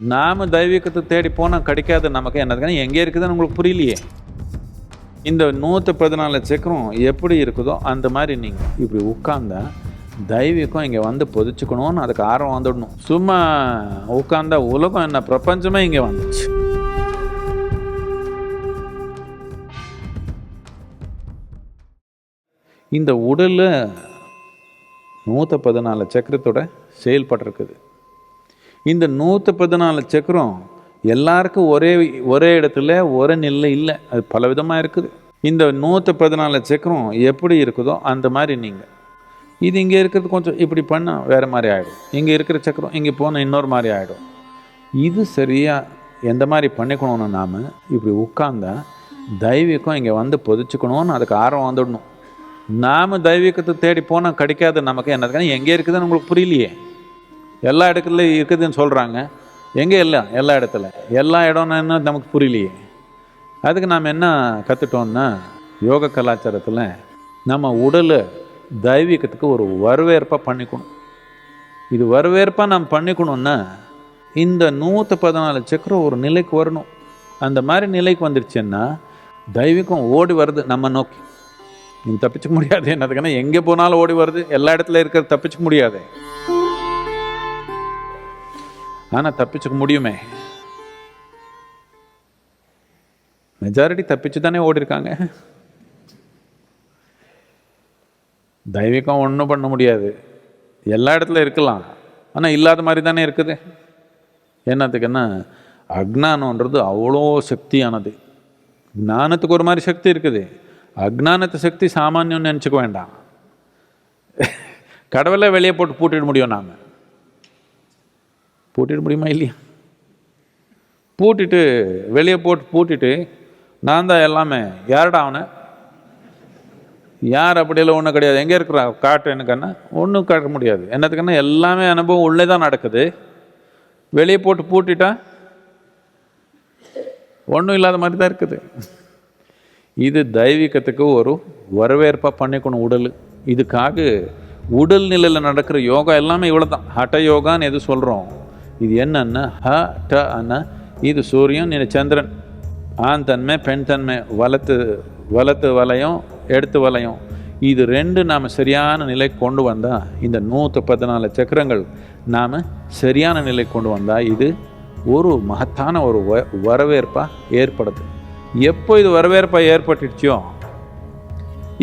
நாம தெய்வீகத்தை தேடி போனால் கிடைக்காது நமக்கு. என்னதுக்கான எங்கே இருக்குதுன்னு உங்களுக்கு புரியலையே. இந்த நூற்று பதினாலு சக்கரம் எப்படி இருக்குதோ அந்த மாதிரி நீங்கள் இப்படி உட்காந்தா தெய்வீகம் இங்கே வந்து பொதிச்சுக்கணும்னு அதுக்கு ஆர்வம் வந்துடணும். சும்மா உட்காந்தா உலகம் என்ன பிரபஞ்சமே இங்கே வந்துச்சு. இந்த உடலில் நூற்ற பதினாலு சக்கரத்தோட செயல்பட்டிருக்குது இந்த நூற்று பதினாலு சக்கரம் எல்லாருக்கும் ஒரே ஒரே இடத்துல ஒரே நிலை இல்லை. அது பல விதமாக இருக்குது. இந்த நூற்று பதினாலு சக்கரம் எப்படி இருக்குதோ அந்த மாதிரி நீங்கள் இது இங்கே இருக்கிறது கொஞ்சம் இப்படி பண்ணால் வேறு மாதிரி ஆகிடும் இங்கே இருக்கிற சக்கரம் இங்கே போனால் இன்னொரு மாதிரி ஆகிடும் இது சரியாக எந்த மாதிரி பண்ணிக்கணும்னு நாம் இப்படி உட்காந்தா தெய்வீகம் இங்கே வந்து பொதிச்சுக்கணும்னு அதுக்கு ஆர்வம் வந்துடணும். நாம் தெய்வீகத்தை தேடி போனால் கிடைக்காது நமக்கு. என்னதுக்கான எங்கே இருக்குதுன்னு உங்களுக்கு புரியலையே. எல்லா இடத்துலையும் இருக்குதுன்னு சொல்கிறாங்க எங்கே எல்லாம் எல்லா இடத்துல. எல்லா இடம்னா என்ன நமக்கு புரியலையே. அதுக்கு நாம் என்ன கற்றுட்டோம்னா யோக கலாச்சாரத்தில் நம்ம உடலை தெய்வீகத்துக்கு ஒரு வரவேற்பாக பண்ணிக்கணும். இது வரவேற்பாக நாம் பண்ணிக்கணும்னா இந்த நூற்று பதினாலு சக்கரம் ஒரு நிலைக்கு வரணும். அந்த மாதிரி நிலைக்கு வந்துருச்சுன்னா தெய்வீகம் ஓடி வருது நம்ம நோக்கி. நீ தப்பிச்சுக்க முடியாது. என்னதுக்குன்னா எங்கே போனாலும் ஓடி வருது. எல்லா இடத்துல இருக்கிறது தப்பிச்சுக்க முடியாது. ஆனால் தப்பிச்சுக்க முடியுமே? மெஜாரிட்டி தப்பிச்சு தானே ஓடி இருக்காங்க தெய்வீகம் ஒன்றும் பண்ண முடியாது. எல்லா இடத்துல இருக்கலாம். ஆனால் இல்லாத மாதிரி தானே இருக்குது. என்னத்துக்குன்னா அக்ஞானன்றது அவ்வளோ சக்தியானது. ஞானத்துக்கு ஒரு மாதிரி சக்தி இருக்குது. அக்ஞானத்து சக்தி சாமானியம்னு நினச்சிக்க வேண்டாம். கடவுளை வெளியே போட்டு பூட்டிட முடியும் நாம். பூட்டிட முடியுமா இல்லையா? பூட்டிட்டு வெளியே போட்டு பூட்டிட்டு நான் தான் எல்லாமே. யாருடா அவனை? யார் அப்படியெல்லாம் ஒன்றும் கிடையாது. எங்கே இருக்கிறா? காட்டு எனக்குன்னா ஒன்றும் காட்ட முடியாது. என்னத்துக்குன்னா எல்லாமே அனுபவம் உள்ளே தான் நடக்குது. வெளியே போட்டு பூட்டிட்டா ஒன்றும் இல்லாத மாதிரி தான் இருக்குது. இது தெய்வீகத்துக்கு ஒரு வரவேற்பாக பண்ணிக்கணும் உடல். இதுக்காக உடல் நிலையில் நடக்கிற யோகா எல்லாமே இவ்வளோ தான் ஹட்ட யோகான்னு எது சொல்கிறோம் இது என்னன்னா ஹ ட அண்ணா இது சூரியன் இது சந்திரன். ஆண் தன்மை பெண் தன்மை வலத்து வலத்து வளையம் எடுத்து வளையம். இது ரெண்டு நாம் சரியான நிலைக்கு கொண்டு வந்தால் இந்த நூற்று பதினாலு சக்கரங்கள் நாம் சரியான நிலைக்கு கொண்டு வந்தால் இது ஒரு மகத்தான ஒரு வ வரவேற்பாக ஏற்படுது. எப்போ இது வரவேற்பாக ஏற்பட்டுச்சோ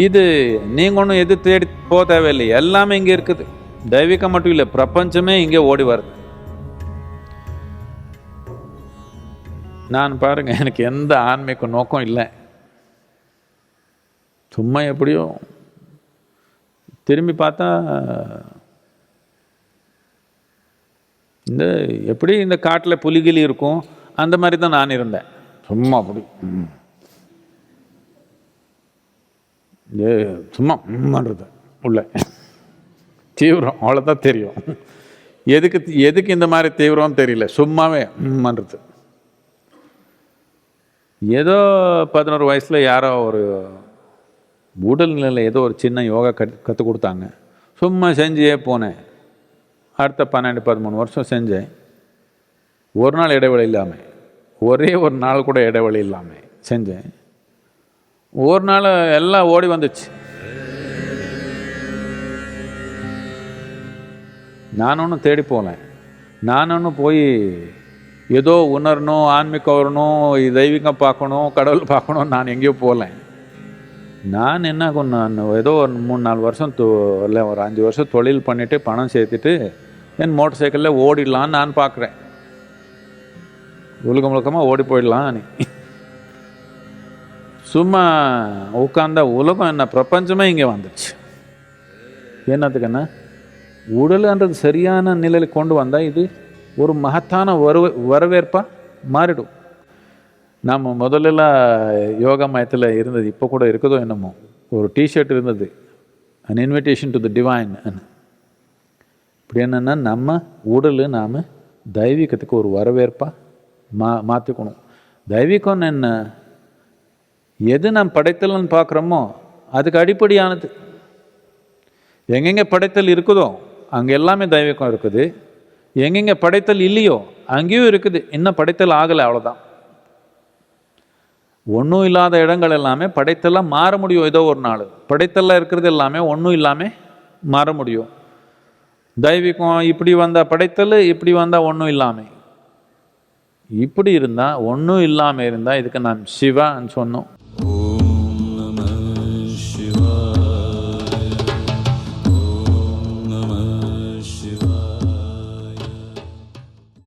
இது நீங்கள் ஒன்றும் எது தேடி போக தேவையில்லை. எல்லாமே இங்கே இருக்குது. தெய்வீகம் மட்டும் இல்லை பிரபஞ்சமே இங்கே ஓடி வருது. நான் பாருங்க எனக்கு எந்த ஆன்மீக நோக்கம் இல்லை. சும்மா எப்படியோ திரும்பி பார்த்தா இந்த எப்படி இந்த காட்டில் புலிகிளி இருக்கும் அந்த மாதிரி தான் நான் இருந்தேன். சும்மா அப்படி. ஏ சும்மா பண்ணுறது உள்ள. தீவிரம் அவ்வளோதான் தெரியும். எதுக்கு எதுக்கு இந்த மாதிரி தீவிரம் தெரியல. சும்மாவே பண்ணுறது ஏதோ பதினோரு வயசில் யாரோ ஒரு உடல் நிலையில் ஏதோ ஒரு சின்ன யோகா கற்று கற்றுக் கொடுத்தாங்க. சும்மா செஞ்சே போனேன். அடுத்த பன்னெண்டு பதிமூணு வருஷம் செஞ்சேன். ஒரு நாள் இடைவெளி இல்லாமல் ஒரே ஒரு நாள் கூட இடைவெளி இல்லாமல் செஞ்சேன். ஒரு நாள் எல்லாம் ஓடி வந்துச்சு. நான் ஒன்றும் தேடி போகல. நான் ஒன்றும் போய் ஏதோ உணரணும் ஆன்மீகம் வரணும் தெய்வீகம் பார்க்கணும் கடவுள் பார்க்கணும் நான் எங்கேயோ போகல. நான் என்ன நான் ஏதோ ஒரு மூணு நாலு வருஷம் தொ இல்லை ஒரு அஞ்சு வருஷம் தொழில் பண்ணிவிட்டு பணம் சேர்த்துட்டு என் மோட்டர் சைக்கிளில் ஓடிடலான்னு நான் பார்க்குறேன். உலகம் முழுக்கமாக ஓடி போயிடலாம் நீ. சும்மா உட்காந்தா உலகம் என்ன பிரபஞ்சமே இங்கே வந்துச்சு என்னத்துக்குன்னா உடலுன்றது சரியான நிலையில் கொண்டு வந்தால் இது ஒரு மகத்தான வரவே வரவேற்பாக மாறிடும். நம்ம முதல்லலாம் யோகா மயத்தில் இருந்தது இப்போ கூட இருக்குதோ என்னமோ. ஒரு டிஷர்ட் இருந்தது. An invitation to the divine இப்படி என்னென்னா நம்ம உடல் நாம் தெய்வீகத்துக்கு ஒரு வரவேற்பாக மா மாற்றிக்கணும் தெய்வீகம்னு என்ன? எது நாம் படைத்தல்னு பார்க்குறோமோ அதுக்கு அடிப்படையானது. எங்கெங்கே படைத்தல் இருக்குதோ அங்கே எல்லாமே தெய்வீகம் இருக்குது. எங்கெங்கே படைத்தல் இல்லையோ அங்கேயும் இருக்குது. இன்னும் படைத்தல் ஆகலை அவ்வளோதான் ஒன்றும் இல்லாத இடங்கள் எல்லாமே படைத்தெல்லாம் மாற முடியும் ஏதோ ஒரு நாள். படைத்தெல்லாம் இருக்கிறது எல்லாமே ஒன்றும் இல்லாமல் மாற முடியும். தெய்வீகம் இப்படி வந்தால் படைத்தல் இப்படி வந்தால் ஒன்றும் இல்லாமல் இப்படி இருந்தால் ஒன்றும் இல்லாமல் இருந்தால் இதுக்கு நான் சிவான்னு சொன்னோம்.